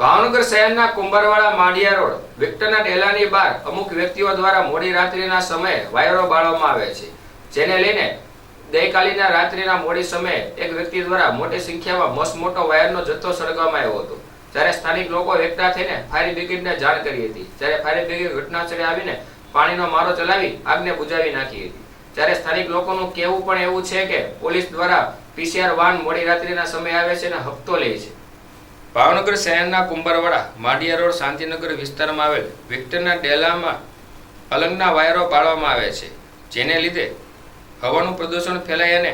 ભાવનગર શહેરના કુંભારવાડા માંડિયા રોડ, વિક્ટરના ડેલાની બહાર અમુક વ્યક્તિઓ દ્વારા મોડી રાત્રિના સમયે વાયરો બાળવામાં આવે છે. જેને લઈને ગઈકાલીના રાત્રિના મોડી સમયે એક વ્યક્તિ દ્વારા મોટી સંખ્યામાં મસમોટો વાયરનો જથ્થો સળગાવવામાં આવ્યો હતો. જ્યારે સ્થાનિક લોકો એકઠા થઈને ફાયર બ્રિગેડને જાણ કરી હતી. જ્યારે ફાયર બ્રિગેડ ઘટનાસ્થળે આવીને પાણીનો મારો ચલાવી આગને બુજાવી નાખી હતી. જ્યારે સ્થાનિક લોકોનું કહેવું પણ એવું છે કે પોલીસ દ્વારા પીસીઆર વાન મોડી રાત્રિના સમયે આવે છે અને હપ્તો લે છે. ભાવનગર શહેરના કુંભારવાડા, માંડિયા રોડ, શાંતિનગર વિસ્તારમાં આવેલ વિક્ટરના ડેલામાં અલંગના વાયરો પાડવામાં આવે છે, જેને લીધે હવાનું પ્રદૂષણ ફેલાય અને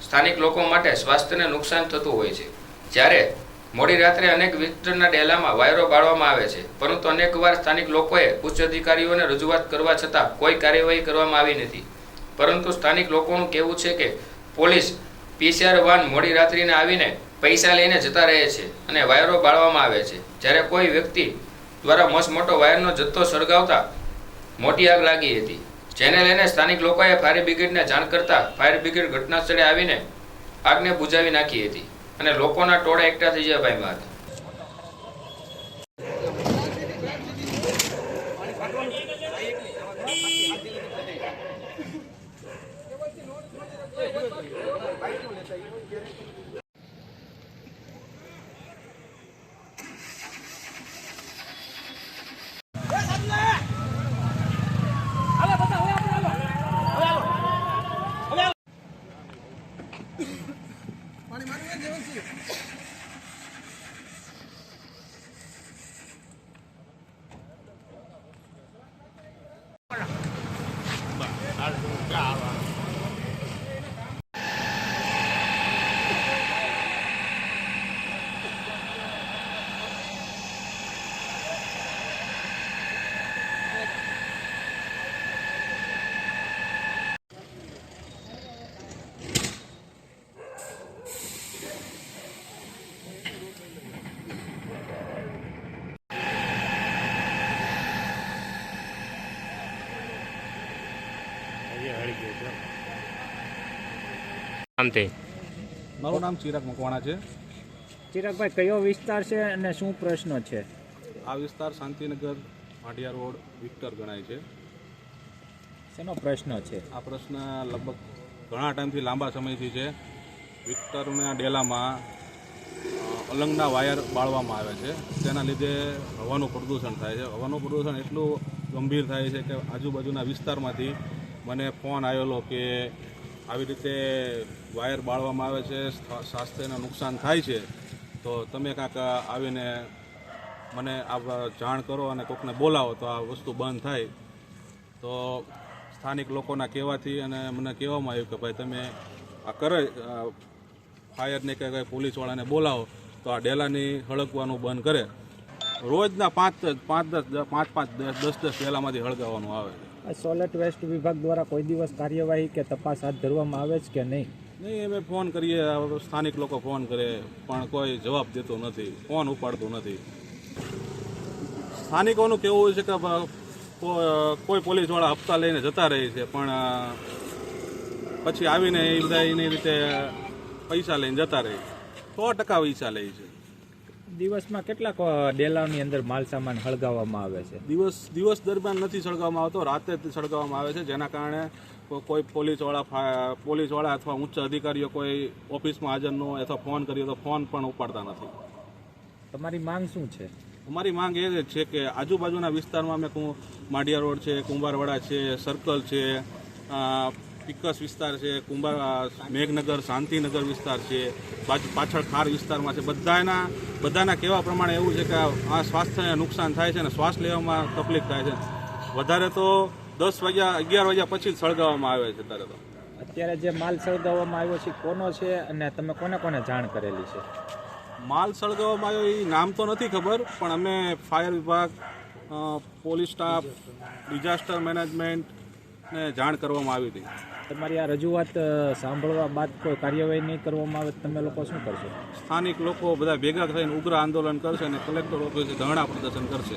સ્થાનિક લોકો માટે સ્વાસ્થ્યને નુકસાન થતું હોય છે. જ્યારે મોડી રાત્રે અનેક વિક્ટરના ડેલામાં વાયરો બાળવામાં આવે છે, પરંતુ અનેકવાર સ્થાનિક લોકોએ ઉચ્ચ અધિકારીઓને રજૂઆત કરવા છતાં કોઈ કાર્યવાહી કરવામાં આવી નથી. પરંતુ સ્થાનિક લોકોનું કહેવું છે કે પોલીસ પીસીઆર વાન મોડી રાત્રિને આવીને પૈસા લઈને જતા રહે છે અને વાયરો બાળવામાં આવે છે. જ્યારે કોઈ વ્યક્તિ દ્વારા મસ્ત મોટો વાયરનો જથ્થો સળગાવતા મોટી આગ લાગી હતી. જેને લઈને સ્થાનિક લોકોએ ફાયર બ્રિગેડને જાણ કરતા ફાયર બ્રિગેડ ઘટના સ્થળે આવીને આગને બુજાવી નાખી હતી અને લોકોના ટોળા એકઠા થઈ જવા પામ્યા હતા. પાણી મારી દેવું છે. આ શાંતિ મારું નામ ચિરાગ મકવાણા છે. ચિરાગભાઈ કયો વિસ્તાર છે અને શું પ્રશ્ન છે? આ વિસ્તાર શાંતિનગર ભાટિયા રોડ વિક્ટર ગણાય છે. શેનો પ્રશ્ન છે? આ પ્રશ્ન લગભગ ઘણા ટાઈમથી લાંબા સમયથી છે. વિક્ટરના ડેલામાં અલંગના વાયર બાળવામાં આવે છે. તેના લીધે હવાનું પ્રદૂષણ થાય છે. હવાનું પ્રદૂષણ એટલું ગંભીર થાય છે કે આજુબાજુના વિસ્તારમાંથી મને ફોન આવેલો કે આવી રીતે વાયર બાળવામાં આવે છે સ્વાસ્થ્યને નુકસાન થાય છે, તો તમે કાંક આવીને મને આ જાણ કરો અને કોકને બોલાવો તો આ વસ્તુ બંધ થાય. તો સ્થાનિક લોકોના કહેવાથી અને મને કહેવામાં આવ્યું કે ભાઈ તમે આ કરે ફાયરને કે કંઈ પોલીસવાળાને બોલાવો તો આ ડેલાની હળગવાનું બંધ કરે. રોજના પાંચ પાંચ દસ, પાંચ પાંચ દસ દસ દસ ડેલામાંથી હળગાવવાનું આવે સોલેટ વેસ્ટ વિભાગ દ્વારા કોઈ દિવસ કાર્યવાહી કે તપાસ હાથ ધરવામાં આવે છે કે નહીં? નહીં, અમે ફોન કરીએ સ્થાનિક લોકો ફોન કરે, પણ કોઈ જવાબ દેતો નથી, ફોન ઉપાડતો નથી. સ્થાનિકોનું કેવું છે કે કોઈ પોલીસવાળા હપ્તા લઈને જતા રહે છે, પણ પછી આવીને એ બધા એની રીતે પૈસા લઈને જતા રહે સો ટકા પૈસા લે છે. દિવસમાં કેટલાક ડેલાની અંદર માલ સામાન સળગાવવામાં આવે છે? દિવસ દિવસ દરમિયાન નથી સળગાવવામાં આવતો રાતે સળગાવવામાં આવે છે જેના કારણે કોઈ પોલીસવાળા પોલીસવાળા અથવા ઉચ્ચ અધિકારીઓ કોઈ ઓફિસમાં હાજર ન હોય અથવા ફોન કરીએ તો ફોન પણ ઉપાડતા નથી. તમારી માંગ શું છે? અમારી માંગ એ છે કે આજુબાજુના વિસ્તારમાં અમે માડિયા રોડ છે કુંભારવાડા છે સર્કલ છે અ, પિક્કસ વિસ્તાર છે કુંભાર મેઘનગર શાંતિનગર વિસ્તાર છે બાજુ પાછળ ખાર વિસ્તારમાં છે. બધાના બધાના કહેવા પ્રમાણે એવું છે કે આ સ્વાસ્થ્યને નુકસાન થાય છે અને શ્વાસ લેવામાં તકલીફ થાય છે. વધારે તો દસ વાગ્યા અગિયાર વાગ્યા પછી જ સળગાવવામાં આવે છે ત્યારે તો. અત્યારે જે માલ સળગાવવામાં આવ્યો છે કોનો છે અને તમે કોને કોને જાણ કરેલી છે? માલ સળગાવવામાં આવ્યો એ નામ તો નથી ખબર પણ અમે ફાયર વિભાગ પોલીસ સ્ટાફ ડિઝાસ્ટર મેનેજમેન્ટને જાણ કરવામાં આવી હતી. તમારી આ રજૂઆત સાંભળવા બાદ કોઈ કાર્યવાહી નહીં કરવામાં આવે તમે લોકો શું કરશો? સ્થાનિક લોકો બધા ભેગા થઈને ઉગ્ર આંદોલન કરશે અને કલેક્ટર ઓફિસે ધરણા પ્રદર્શન કરશે.